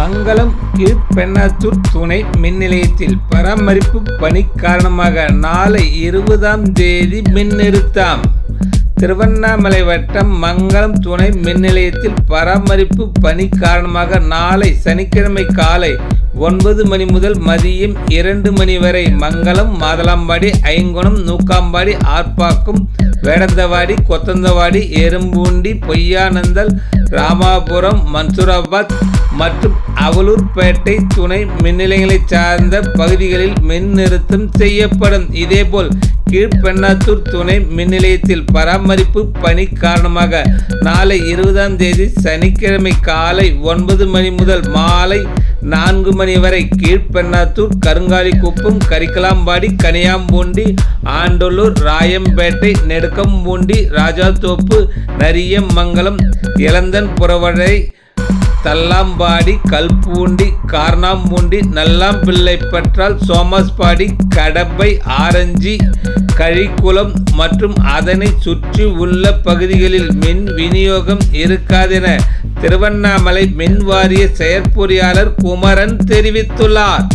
மங்களம் கீழ்பெண்ணாத்தூர் துணை மின் நிலையத்தில் பராமரிப்பு பணி காரணமாக நாளை இருபதாம் தேதி மின் நிறுத்தம் திருவண்ணாமலை வட்டம் மங்களம் துணை மின் நிலையத்தில் பராமரிப்பு பணி காரணமாக நாளை சனிக்கிழமை காலை ஒன்பது மணி முதல் மதியம் இரண்டு மணி வரை மங்களம் மாதளாம்பாடி ஐங்குணம் நூக்காம்பாடி ஆர்ப்பாக்கம் வேடந்தவாடி கொத்தந்தவாடி எறும்பூண்டி பொய்யானந்தல் ராமாபுரம் மன்சூராபாத் மற்றும் அவலூர்பேட்டை துணை மின்நிலையங்களை சார்ந்த பகுதிகளில் மின் நிறுத்தம் செய்யப்படும். இதேபோல் கீழ்பெண்ணாத்தூர் துணை மின் நிலையத்தில் பராமரிப்பு பணி காரணமாக நாளை இருபதாம் தேதி சனிக்கிழமை காலை ஒன்பது மணி முதல் மாலை நான்கு மணி வரை கீழ்பெண்ணாத்தூர் கருங்காலிக்குப்பம் கரிக்கலாம்பாடி கனியாம்பூண்டி ஆண்டலூர் ராயம்பேட்டை நெடுக்கம்பூண்டி ராஜாத்தோப்பு நரியமங்கலம் இளந்தன் புறவழை தல்லாம்பாடி கல்பூண்டி கார்னாம்பூண்டி நல்லாம்பிள்ளைப்பற்றால் சோமாஸ்பாடி கடப்பை ஆரஞ்சி கழிக்குளம் மற்றும் அதனை சுற்றி உள்ள பகுதிகளில் மின் விநியோகம் இருக்காதென திருவண்ணாமலை மின் வாரிய செயற்பொறியாளர் குமரன் தெரிவித்துள்ளார்.